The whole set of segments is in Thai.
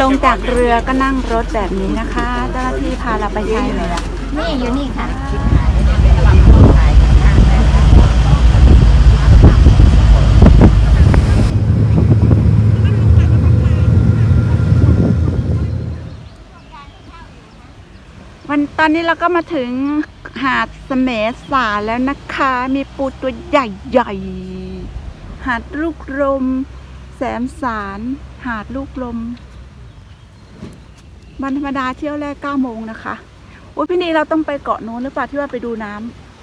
ลงจากเรือก็นั่งรถแบบนี้นะคะ เจ้าหน้าที่พาเราไปชายหาดนี่อยู่นี่ค่ะวันตอนนี้เราก็มาถึงหาดเสมสารแล้วนะคะ มีปูตัวใหญ่ๆ หาดลูกลมแสมสาร หาดลูกลมวันธรรมดาเที่ยวแรก9โมงนะคะอุ้ยพี่นีเราต้องไปเกาะนู้นหรือเปล่าที่ว่าไปดูน้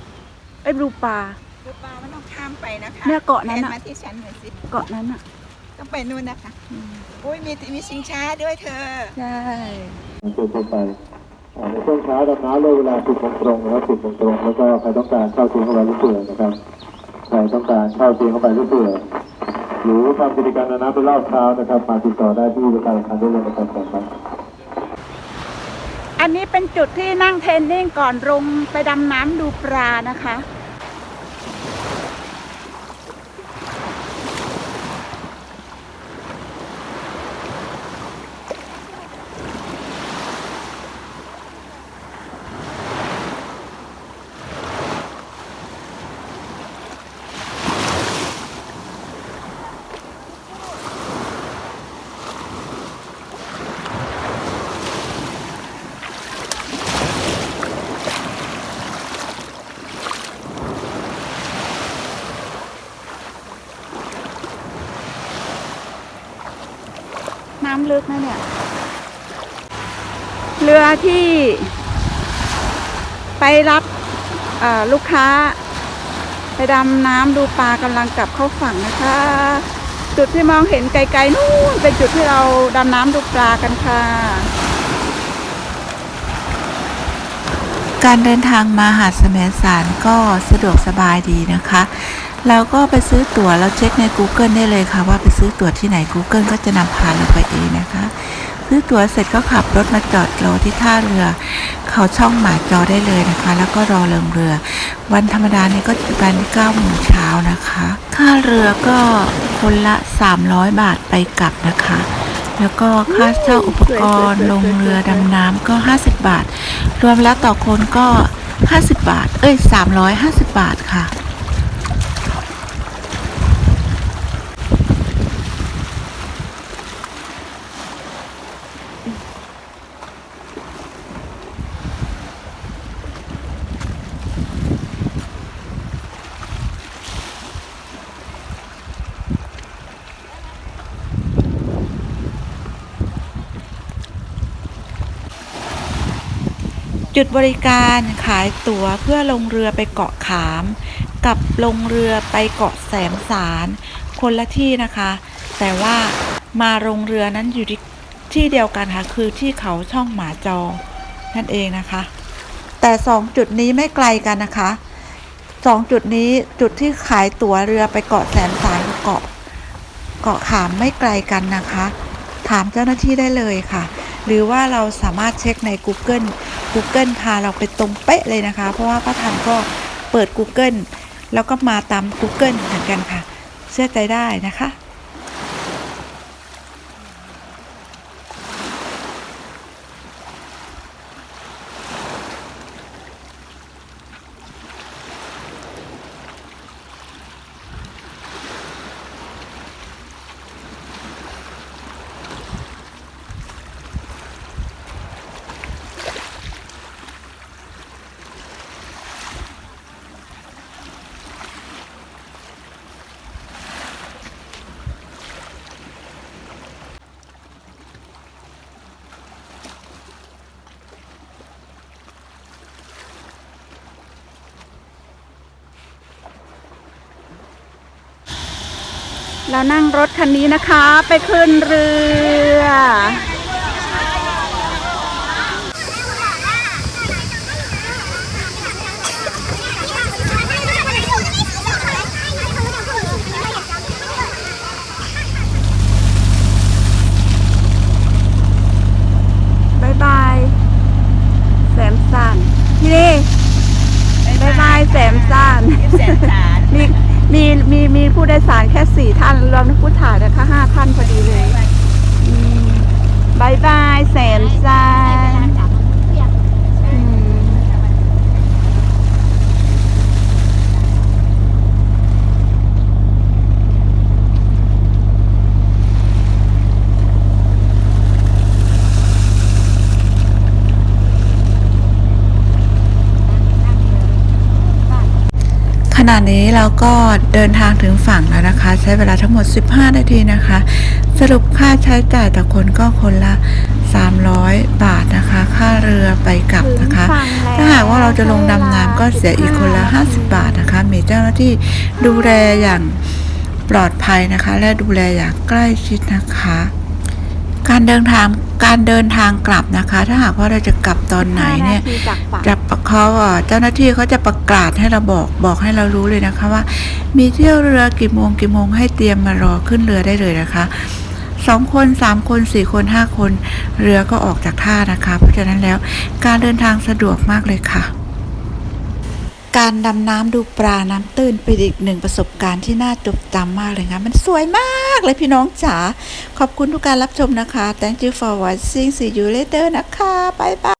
ำไปดูปลาดูปลาไม่ต้องข้ามไปนะคะเนี่ยเกาะนั้นแผอะมาที่ฉันหน่อยสิเกาะนั้นอะต้องไปนู่นนะคะอุ้ยมีมีชิงช้าด้วยเธอใช่ตัวทั่วไปอ่าในช่วงเช้าดำน้ำเริ่มเวลา10โมงตรงนะครับ10โมงตรงแล้วก็ใครต้องการเข้าทีมเข้าไปลูกเสือนะครับใครต้องการเข้าทีมเข้าไปลูกเสือ หรือทำกิจกรรมดำน้ำเป็นรอบเช้านะครับ มาติดต่อได้ที่บริการคันได้เลยนะครับผมครับอันนี้เป็นจุดที่นั่งเทรนนิ่งก่อนลงไปดำน้ำดูปลานะคะ น้ำลึกนะเนี่ย เรือที่ไปรับลูกค้า ไปดำน้ำดูปลากำลังกลับเข้าฝั่งนะคะ จุดที่มองเห็นไกลๆนู่นเป็นจุดที่เราดำน้ำดูปลากันค่ะ การเดินทางมาหาดสมสารก็สะดวกสบายดีนะคะ เราก็ไปซื้อตั๋วเราเช็คใน Google ได้เลยค่ะ ว่าไปซื้อตั๋วที่ไหน Google ก็จะนำพาเราไปเองนะคะ ซื้อตั๋วเสร็จก็ขับรถมาจอดรอที่ท่าเรือ เขาช่องหมาจอได้เลยนะคะ แล้วก็รอลงเรือ วันธรรมดาเนี่ยก็จะเป็นที่9โมงเช้านะคะ ค่าเรือก็คนละ 300 บาทไปกลับนะคะ แล้วก็ค่าเช่าอุปกรณ์ลงเรือดำน้ำก็ 50 บาท รวมแล้วต่อคนก็ 50 บาท เอ้ย 350 บาทค่ะ จุดบริการขายตั๋วเพื่อลงเรือไปเกาะขาม กับลงเรือไปเกาะแสมสารคนละที่นะคะ แต่ว่ามาลงเรือนั้นอยู่ที่ที่เดียวกันค่ะ คือที่เขาช่องหมาจอ นั่นเองนะคะ แต่สองจุดนี้ไม่ไกลกันนะคะสองจุดนี้จุดที่ขายตั๋วเรือไปเกาะแสมสารกับเกาะ เกาะขามไม่ไกลกันนะคะ ถามเจ้าหน้าที่ได้เลยค่ะ หรือว่าเราสามารถเช็คใน Google Google พาเราไปตรงเป๊ะเลยนะคะ เพราะว่าป้าทันก็เปิด Google แล้วก็มาตาม Google เหมือนกันค่ะ เชื่อใจได้นะคะ เรานั่งรถคันนี้นะคะ ไปขึ้นเรือ บายบาย แสมสานพี่นี่บายบายแสมสาน แสนสาร มีมีมีมีผู้โดย สี่ท่านรวมทั้งผู้ถ่ายนะคะห้าท่านพอดีเลยบายบายแสนใจนอืมข ณะนี้เราก็เดินทางถึงฝั่งแล้วนะคะ ใช้เวลาทั้งหมด 15 นาทีนะคะ สรุปค่าใช้จ่ายต่อคนก็คนละ 300 บาทนะคะ ค่าเรือไปกลับนะคะ ถ้าหากว่าเราจะลงดำน้ำก็เสียอีกคนละ 50 บาทนะคะ มีเจ้าหน้าที่ดูแลอย่างปลอดภัยนะคะ และดูแลอย่างใกล้ชิดนะคะ การเดินทางการเดินทางกลับนะคะ ถ้าหากว่าเราจะกลับตอนไหนเนี่ยจะประเขาอะเจ้าหน้าที่เขาจะประกาศให้เราบอกบอกให้เรารู้เลยนะคะว่า มีเที่ยวเรือกี่โมงกี่โมงให้เตรียมมารอขึ้นเรือได้เลยนะคะสองคนสามคนสี่คนห้าคน เรือก็ออกจากท่านะคะ เพราะฉะนั้นแล้วการเดินทางสะดวกมากเลยค่ะ การดำน้ำดูปลาน้ำตื้นเป็นอีกหนึ่งประสบการณ์ที่น่าจดจำมากเลยค่ะมันสวยมากเลยพี่น้องจ๋าขอบคุณทุกการรับชมนะคะ thank you for watching see you later นะคะบายบาย